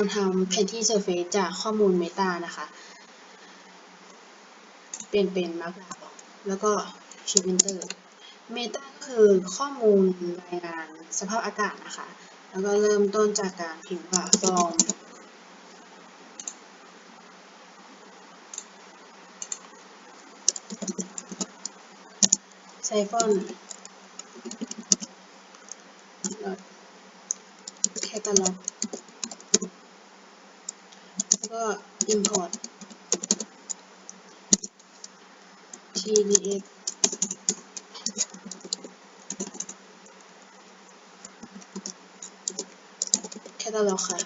เราทำแผนที่ Surface จากข้อมูล Meta นะคะ เปลี่ยนเป็น Markup แล้วก็ Shift Enter Meta คือข้อมูลรายงานสภาพอากาศนะคะ แล้วก็เริ่มต้นจากการพิมพ์ว่า from ไซฟอนแคตตาล็อ ก็ import tdf แคตตาล็อกค่ะ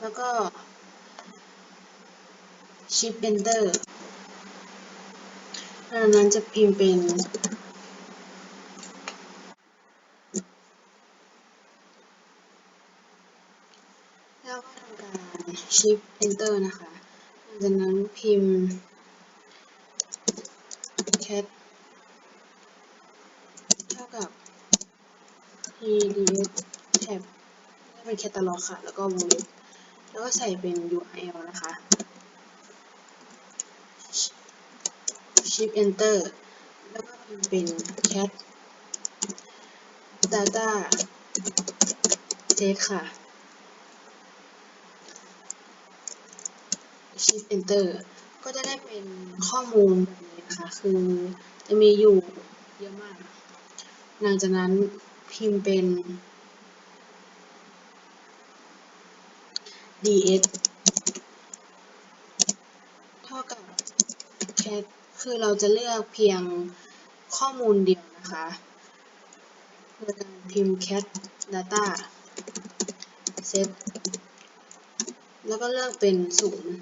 แล้วก็ shift enter อันนั้นจะพิมพ์เป็น แล้วก็ทำการ shift enter นะคะหลังจากนั้นพิมพ์ cat เท่ากับ pdf tab เป็นแคตตาล็อกค่ะ แล้วก็วงเล็บแล้วก็ใส่เป็น url นะคะ shift enter แล้วก็พิมพ์เป็น cat data set ค่ะ shift enter ก็จะได้เป็นข้อมูลแบบนี้นะคะ คือจะมีอยู่เยอะมาก หลังจากนั้นพิมพ์เป็น ds เท่ากับ cat คือเราจะเลือกเพียงข้อมูลเดียวนะคะโดยการพิมพ์ cat data set แล้วก็เลือกเป็นศูนย์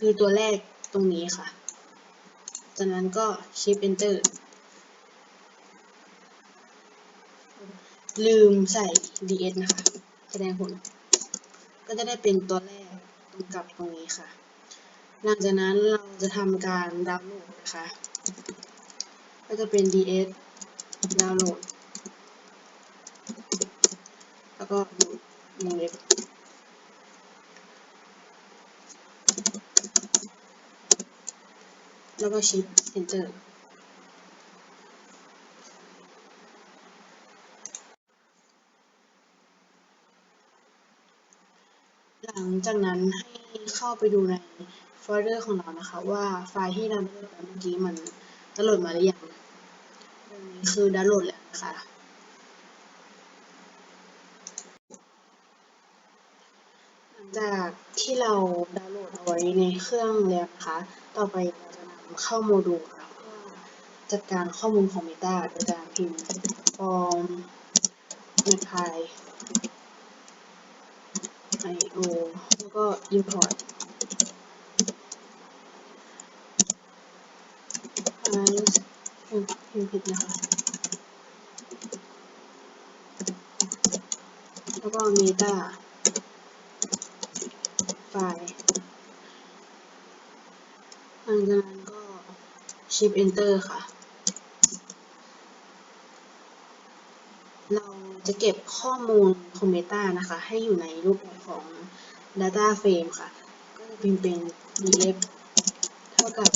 คือตัวแรกตรงนี้ค่ะ จากนั้นก็ shift enter ลืมใส่ ds นะคะ แสดงผล ก็จะได้เป็นตัวแรกตรงกับตรงนี้ค่ะ หลังจากนั้นเราจะทำการดาวน์โหลดนะคะ ก็จะเป็น ds ดาวน์โหลด แล้วก็วงเล็บ แล้วก็ shift enter หลังจากนั้นให้เข้าไปดูในโฟลเดอร์ของเรานะคะ ว่าไฟล์ที่เราดาวน์โหลดไปเมื่อกี้มันดาวน์โหลดมาหรือยังตรงนี้คือดาวน์โหลดแล้วนะคะหลังจากที่เราดาวน์โหลดเอาไว้ในเครื่องแล้วนะคะ ต่อไปเราจะ เข้าโมดูลค่ะเพื่อจัดการข้อมูลของ Meta โดยการพิมพ์ from apply io แล้วก็ import files พิมพ์ผิดนะคะแล้วก็ meta ไฟล์งจากนั้นก็ shift enter ค่ะ เราจะเก็บข้อมูลของ Meta นะคะ ให้อยู่ในรูปแบบของ Data Frame ค่ะ ก็จะพิมพ์เป็น df เท่ากับ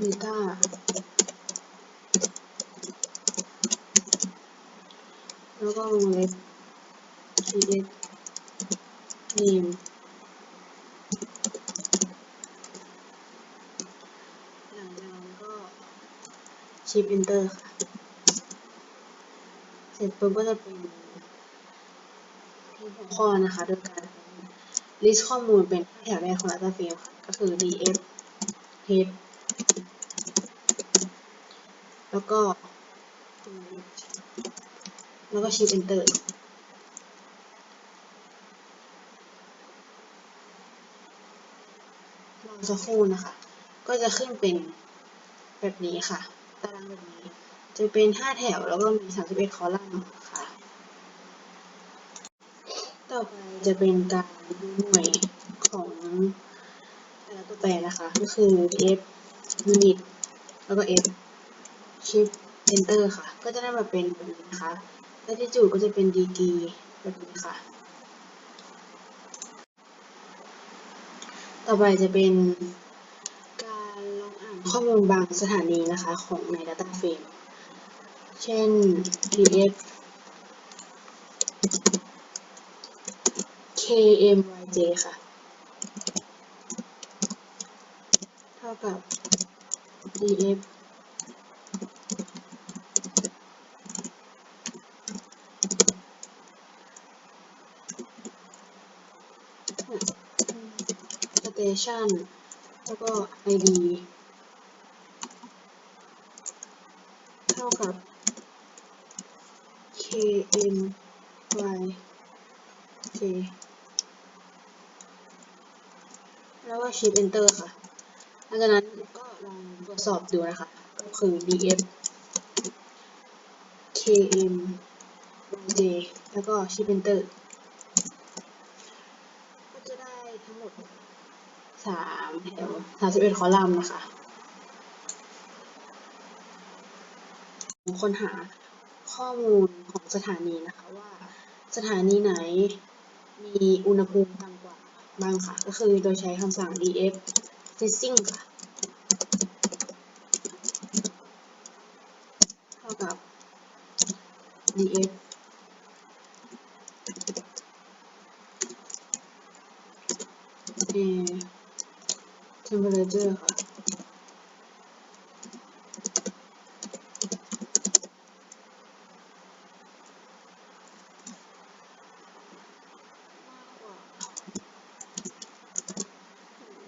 Meta แล้วก็วงเล็บ ds name หลังจากนั้นก็ shift enter ค่ะเสร็จปุ๊บก็จะเป็นที่หัวข้อนะคะโดยการ list ข้อมูลเป็นแถวแรกของ data frame ค่ะก็คือ df head แล้วก็ แล้วก็ shift enter รอสักครู่นะคะ ก็จะขึ้นเป็นแบบนี้ค่ะ ตารางแบบนี้ จะเป็น 5 แถวแล้วก็มี 31 คอลัมน์ค่ะ ต่อไปจะเป็นการดูหน่วยของแต่ละตัวแปรนะคะ ก็คือ f unit แล้วก็ f shift enter ค่ะ ก็จะได้มาเป็นแบบนี้นะคะ latitude ก็จะเป็น d g แบบนี้ค่ะ ต่อไปจะเป็นการลองอ่าน ข้อมูลบางสถานีนะคะของใน data frame เช่น df kmyj ค่ะ เท่ากับ df station แล้วก็ id เท่ากับ km y j แล้วก็ shift enter ค่ะหลังจากนั้นก็ลองตรวจสอบดูนะคะ ก็คือ df km yj แล้วก็ shift enter ก็จะได้ทั้งหมดสามแถวสามสิบเอ็ดคอลัมน์นะคะ ค้นหาข้อมูลของสถานีนะคะว่าสถานีไหนมีอุณหภูมิต่ำกว่าบ้างค่ะ ก็คือโดยใช้คำสั่ง df freezing ค่ะเท่ากับ df air temperature ค่ะ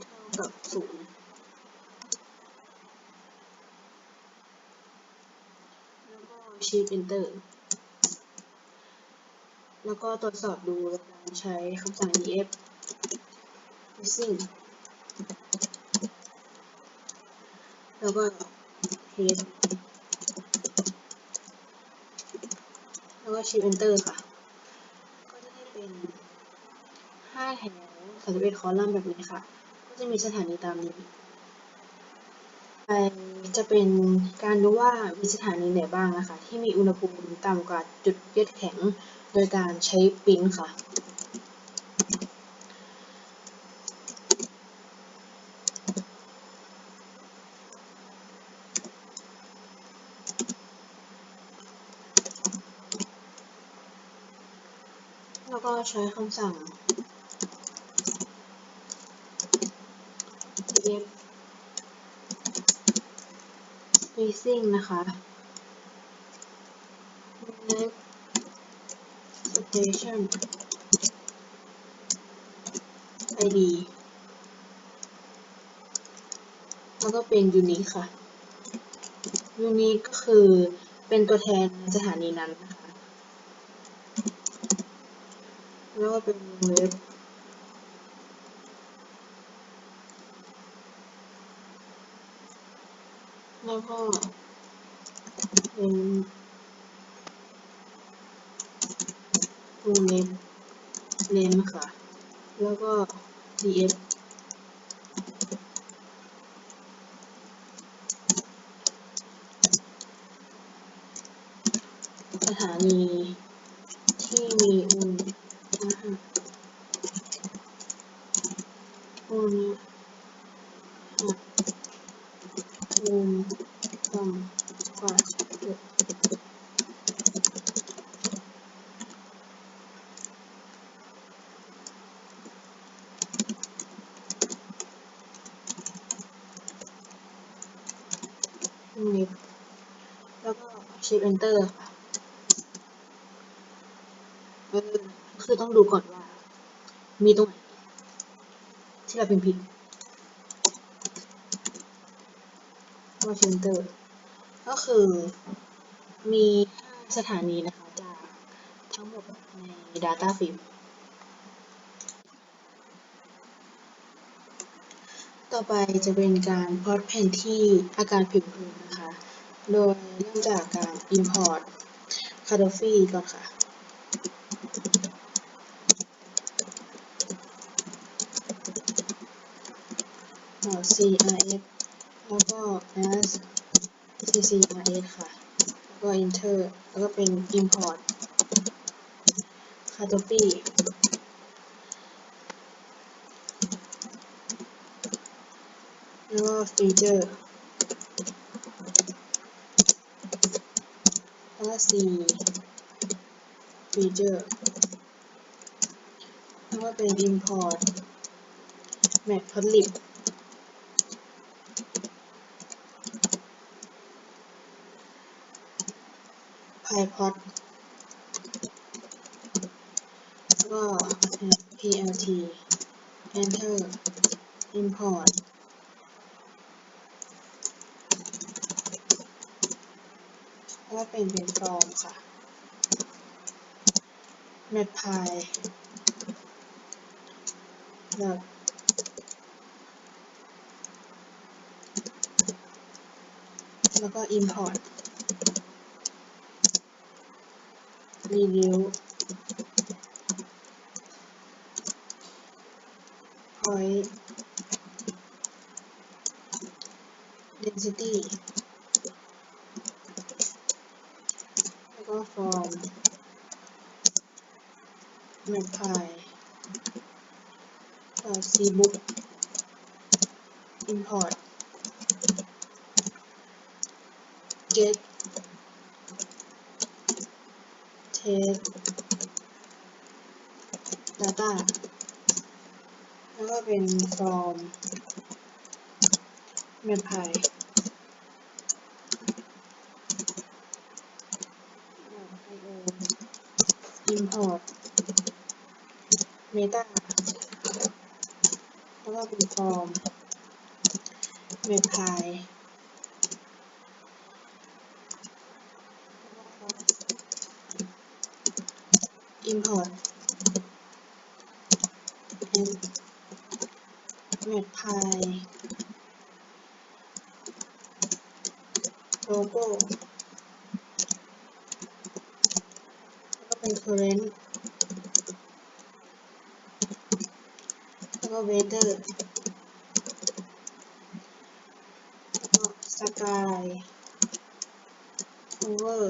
เท่ากับศูนย์แล้ว ก็ shift enter แล้วก็ตรวจสอบดูการใช้คำสั่ง df freezing แล้วก็ test แล้วก็ shift enter ค่ะ ก็จะได้เป็น 5 แถว31คอลัมน์แบบนี้ค่ะ ก็จะมีสถานีตามนี้ ไปจะเป็นการดูว่ามีสถานีไหนบ้างนะคะ ที่มีอุณหภูมิต่ำกว่าจุดเยือกแข็ง โดยการใช้ปิ้นค่ะ แล้วก็ใช้คำสั่ง df freezing นะคะ next station id แล้วก็เป็น unique ค่ะ unique ก็คือเป็นตัวแทนในสถานีนั้นนะคะ แล้วก็เป็นเว็บ แล้วก็เป็นวงเล็บเลนค่ะ แล้วก็ df สถานีที่มีอุณหอุณหภูมิต่ำกว่าจุดวงเล็บแล้วก็ shift enter ค่ะคือต้องดูก่อนว่า มีตรงไหนที่เราพิมพ์ผิดว่า shift enter ก็คือมี 5 สถานีนะคะจากทั้งหมดใน Data f i l m ต่อไปจะเป็นการพอดแผนที่อาการผิวพรรณนะคะ โดยเริ่มจากการ Import c a d o f i ก่อนค่ะ CRF แล้วก็ S ccrs ค่ะ แล้วก็ enter แล้วก็เป็น import catopy แล้วก็ feature แล้วก็ c feature แล้วก็เป็น import matplotlib ดแล้วก็ plt enter import แล้วก็เป็นเป็น from ค่ะ matpy แบบแล้วก็ import review point density แล้วก็ form matpy ต่อ cbook import get test data แล้วก็เป็น from matpy import meta แล้วก็เป็น from matpy import and รูปพายโลโก้แล้วก็เป็น current แล้วก็ weather แล้วก็ sky over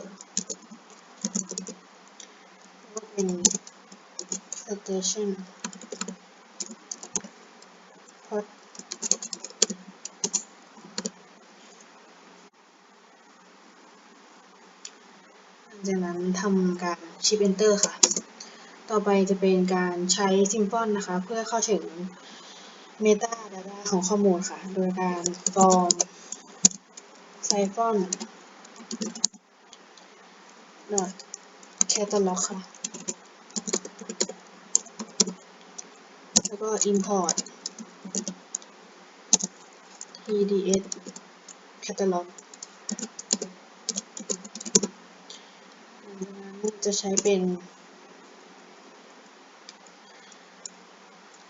แล้วก็เป็น station pod หลัง จากนั้นทำการ Shift เตอร์ค่ะ ต่อไปจะเป็นการใช้ซิมฟอนนะคะ เพื่อเข้าถึง Meta Data ของข้อมูลค่ะ โดยการกรอซิฟอนนอตแคตตาล็อกค่ะ แล้วก็ import tds catalog หลังจากนั้น จะใช้เป็น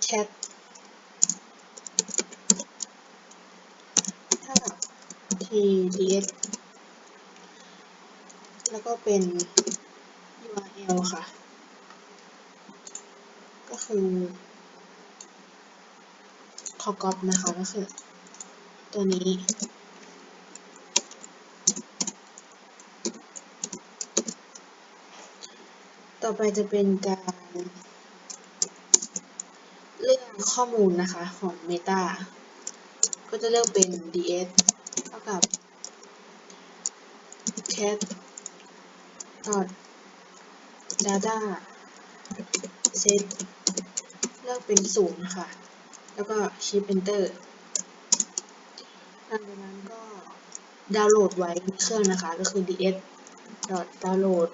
cat เท่า tds แล้วก็เป็น url ค่ะ ก็คือขอก๊อปนะคะ ก็คือตัวนี้ ต่อไปจะเป็นการเลือกข้อมูลนะคะของ Meta ก็จะเลือกเป็น ds เท่ากับ cat dot data set เลือกเป็นศูนย์ค่ะ แล้วก็ shift enter หลังจากนั้นก็ดาวน์โหลดไว้ในเครื่องนะคะ ก็คือ ds dot download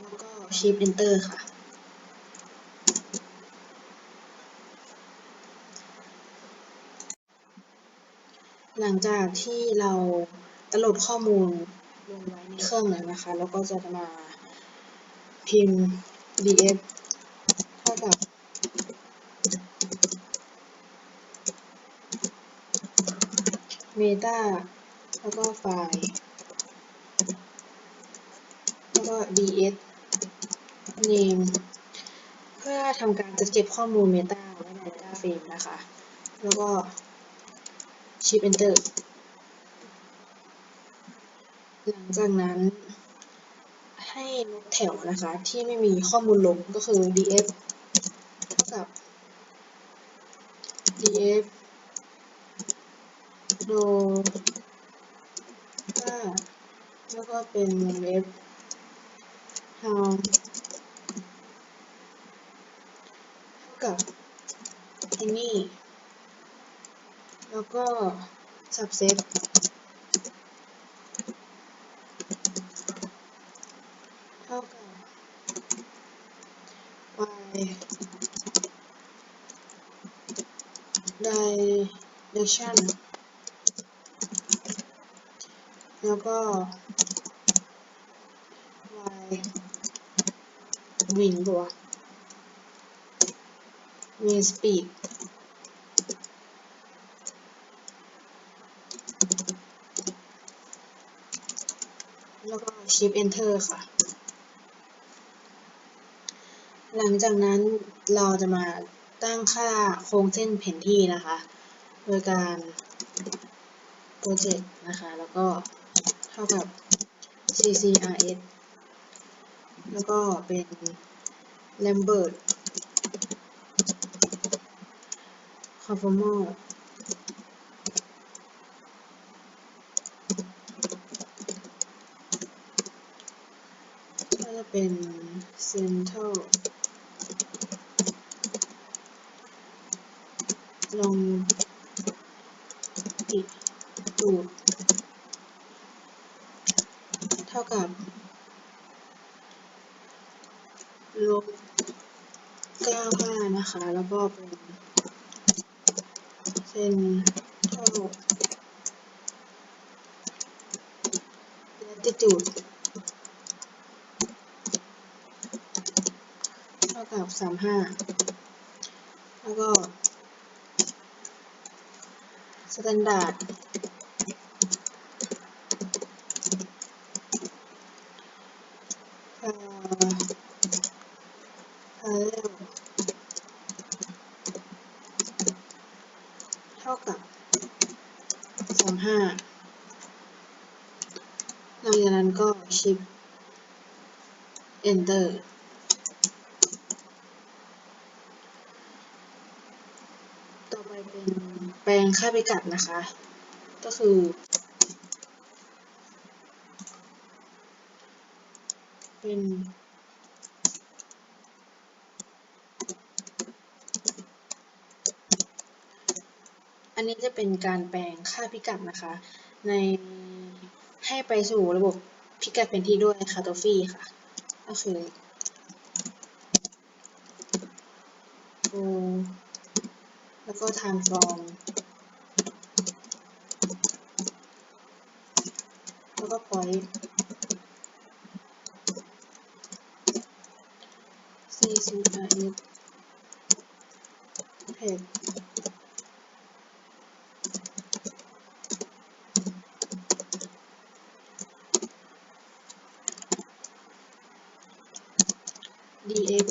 แล้วก็ shift enter ค่ะ หลังจากที่เราดโหลดข้อมูลลงไว้ในเครื่องแล้วนะคะ แล้วก็จะมาพิมพ์ ds เท่ากับ meta แล้วก็ไฟล์ แล้วก็ ds name เพื่อทำการจัดเก็บข้อมูล Meta ไว้ใน Data Frame นะคะ แล้วก็ Shift Enter หลังจากนั้นให้ลบแถวนะคะที่ไม่มีข้อมูลลงก็คือ df เท่ากับ df row แล้วก็เป็นวงเล็บ how เท่ากับ any แล้วก็ subset เท่ากับ y direction แล้วก็ y wing ตัว wing speed แล้วก็ shift enter ค่ะ หลังจากนั้นเราจะมาตั้งค่าโครงเส้นแผนที่นะคะ โดยการ project นะคะ แล้วก็เท่ากับ ccrs แล้วก็เป็น lambert a v o m a l ก็จะเป็น central ลงติจูดเท่ากับ ลบ 95 นะคะ แล้วก็เป็น เส้นเท่า latitude เท่ากับ35แล้วก็ standard เอ่อ parallel เท่ากับ 35 หลังจากนั้นก็ shift enter ต่อไปเป็นแปลงค่าพิกัดนะคะ ก็คือเป็น อันนี้จะเป็นการแปลงค่าพิกัดนะคะ ในให้ไปสู่ระบบพิกัดแผนที่ด้วย Cartography ค่ะ ก็คือ o แล้วก็ transform แล้วก็ point ccrs page df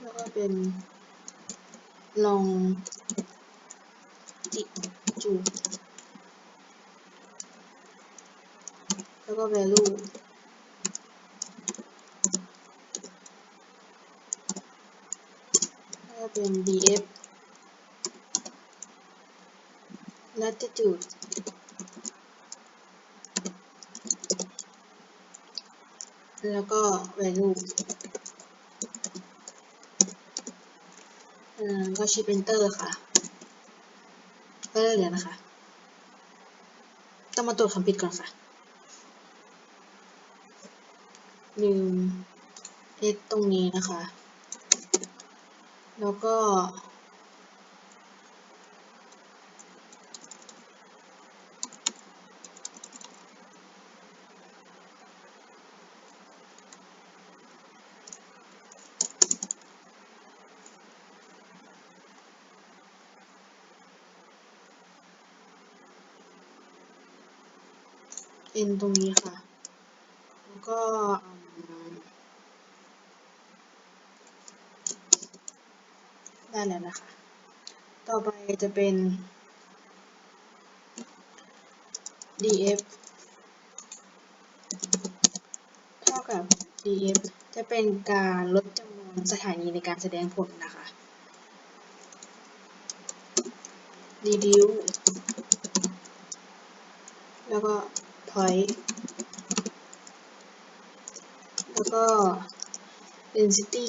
แล้วก็เป็น long จิจูด แล้วก็ value แล้วก็เป็น df latitude แล้วก็ value อ่าก็ shift enter ค่ะ ก็ได้เลยนะคะ ต้องมาตรวจคำผิดก่อนค่ะ ลืม s ตรงนี้นะคะ แล้วก็ n ตรงนี้ค่ะ แล้ว ก็อืม ได้แล้วนะคะ ต่อไปจะเป็น df เท่ากับ df จะเป็นการลดจำนวนสถานีในการแสดงผลนะคะ reduce แล้วก็ point แล้วก็ density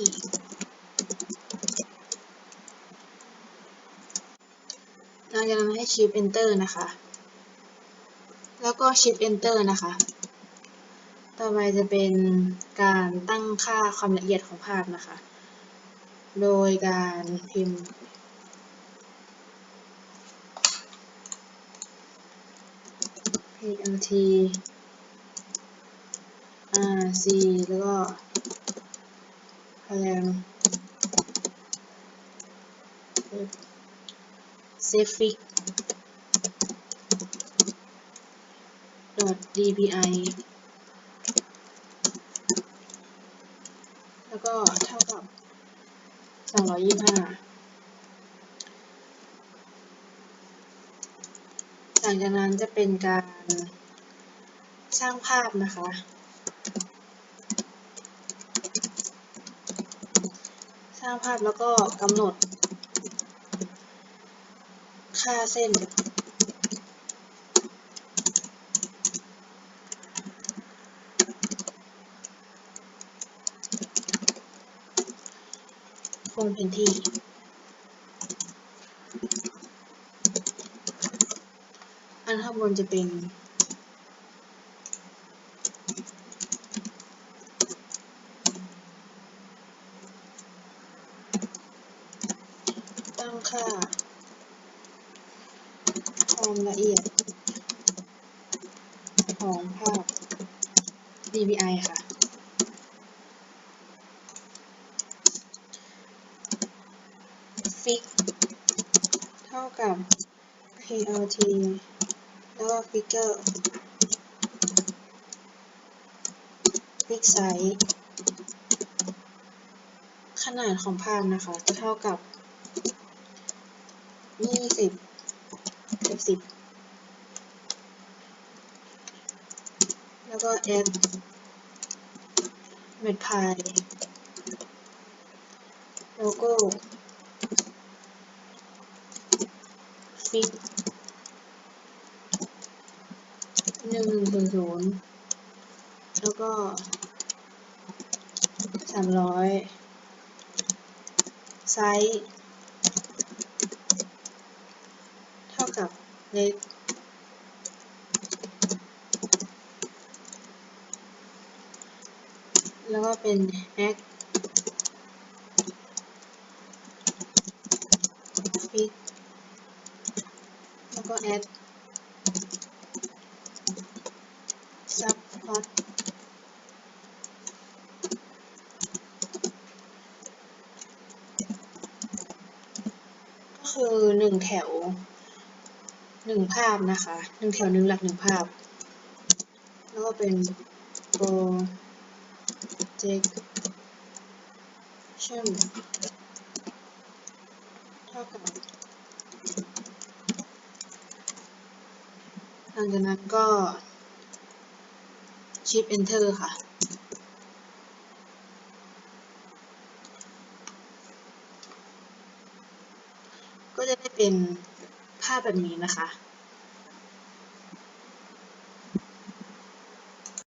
ลังจากนั้นให้ shift enter นะคะ แล้วก็ shift enter นะคะ ต่อไปจะเป็นการตั้งค่าความละเอียดของภาพนะคะ โดยการพิมพ์ plt rc แล้วก็ param safix dpi แล้วก็เท่ากับ 225 หลังจากนั้นจะเป็นการสร้างภาพนะคะ สร้างภาพแล้วก็กำหนด ค่าเส้น คงเป็นที่ อันข้างบนจะเป็นตั้งค่า ความละเอียดของภาพ dpi ค่ะ fix เท่ากับ plt แล้วก็ figure fix size ขนาดของภาพนะคะ จะเท่ากับ 20 10แล้วก็ add metpy logo fix หนึ่งหนึ่งศูนย์ศูนย์แล้วก็สามร้อยไซส์เท่า แล้วก็เป็น add fix แล้วก็ add support ก็คือหนึ่งแถว หนึ่งภาพนะคะหนึ่งแถวหนึ่งหลักหนึ่งภาพ แล้วก็เป็น projection เท่ากับหลังจากนั้นก็ shift enter ค่ะ ก็จะได้เป็นาพแบบนี้นะคะ